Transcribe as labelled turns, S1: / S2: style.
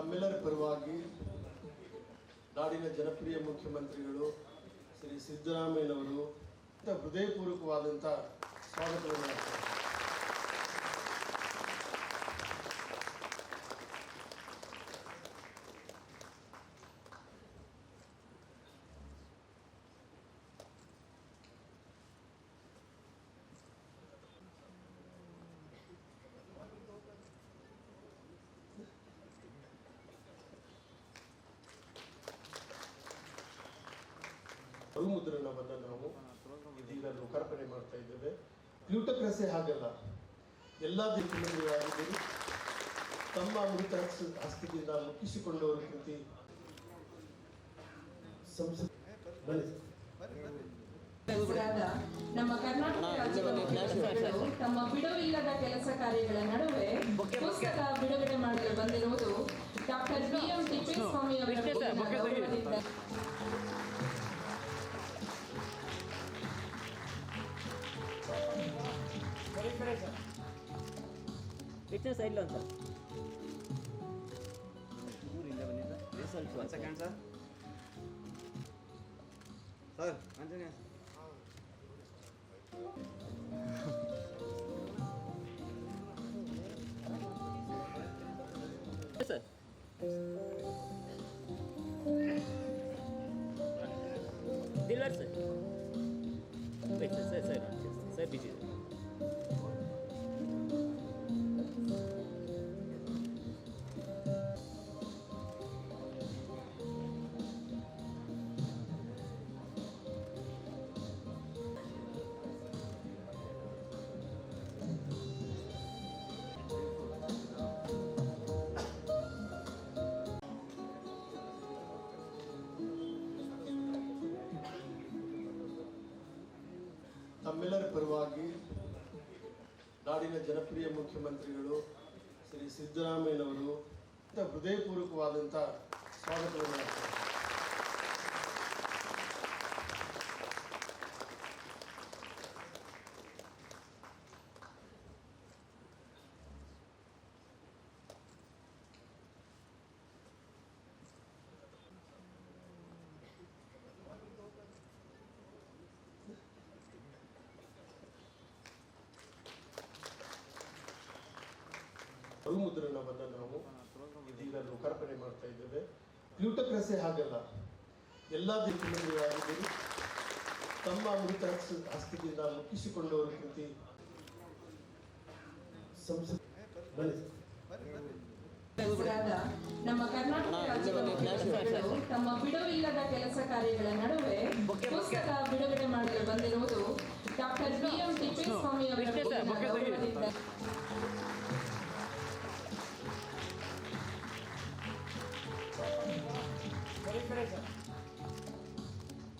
S1: ತಮ್ಮೆಲ್ಲರ ಪರವಾಗಿ ನಾಡಿನ ಜನಪ್ರಿಯ ಮುಖ್ಯಮಂತ್ರಿಗಳು ಶ್ರೀ ಸಿದ್ದರಾಮಯ್ಯನವರು ಹೃದಯಪೂರ್ವಕವಾದಂಥ ಸ್ವಾಗತವನ್ನು ಮಾಡ್ತಾರೆ ಮುದ್ರಣವನ್ನು ನಾವು ಇದೀಗ ಲೋಕಾರ್ಪಣೆ ಮಾಡ್ತಾ ಇದ್ದೇವೆ. ಕ್ಯೂಟಕ್ರಸೆ ಹಾಗಲ್ಲ. ಎಲ್ಲ ದಿಕ್ಕುಗಳಿಗಾಗಿದ್ದರೂ ತಮ್ಮ ಅಮೃತ ಆಸ್ತಿಯಿಂದ ಹಸ್ತದಿಂದ ಮುಕ್ಕಿಸಿಕೊಂಡವರು ಕೃತಿ ಸಂಸ ಬನ್ನಿ. ಸರ್.
S2: ಹೆಸರಾದ ನಮ್ಮ ಕರ್ನಾಟಕ ರಾಜ್ಯದ ಮುಖ್ಯಮಂತ್ರಿಗಳು ತಮ್ಮ ಬಿಡುವಿಲ್ಲದ ಕೆಲಸ ಕಾರ್ಯಗಳ ನಡುವೆ ಪುಸ್ತಕ ಬಿಡುಗಡೆ ಮಾಡಲು ಬಂದಿರುವುದು ಡಾಕ್ಟರ್ ಬಿ ಎಂ ತಿಪ್ಪೇಸ್ವಾಮಿ ಅವರ ಮೇಲಿನ ಗೌರವದಿಂದ
S3: ಪಿಕ್ಚರ್ ಸೈಡ್ ಒಂದು ಸರ್ ಊರಿಂದ ಬಂದಿದ್ದ ರಿಸಲ್ಟ್ ಒಂದು second sir sir Anjaneya sir Dilwar sir wait sir sir sir sir busy
S1: ತಮ್ಮೆಲ್ಲರ ಪರವಾಗಿ ನಾಡಿನ ಜನಪ್ರಿಯ ಮುಖ್ಯಮಂತ್ರಿಗಳು ಶ್ರೀ ಸಿದ್ದರಾಮಯ್ಯನವರು ಹೃದಯಪೂರ್ವಕವಾದಂಥ ಸ್ವಾಗತವನ್ನು ಮಾಡ್ತಾರೆ ಮುದ್ರಣವನ್ನು ನಾವು ಇದೀಗ ಲೋಕಾರ್ಪಣೆ ಮಾಡ್ತಾ ಇದ್ದೇವೆ. ಗ್ಲೂಟಕ್ರಸೆ ಹಾಗಲ್ಲ. ಎಲ್ಲ ದೇಶಗಳಲ್ಲಿ ತಮ್ಮ ಅಮೃತ ಆಸ್ತಿಯಿಂದ ಮುಕ್ಕಿಸಿಕೊಂಡವರು ಕೃತಿ
S2: ನಮ್ಮ ಕರ್ನಾಟಕ ರಾಜ್ಯದ ಮುಖ್ಯಮಂತ್ರಿಗಳು ತಮ್ಮ ಬಿಡುವಿಲ್ಲದ ಕೆಲಸ ಕಾರ್ಯಗಳ ನಡುವೆ ಪುಸ್ತಕ ಬಿಡುಗಡೆ ಮಾಡಲು ಬಂದಿರುವುದು ಡಾಕ್ಟರ್ ಬಿ ಎಂ ತಿಪ್ಪೇಸ್ವಾಮಿ ಅವರ ಮೇಲಿನ ಗೌರವದಿಂದ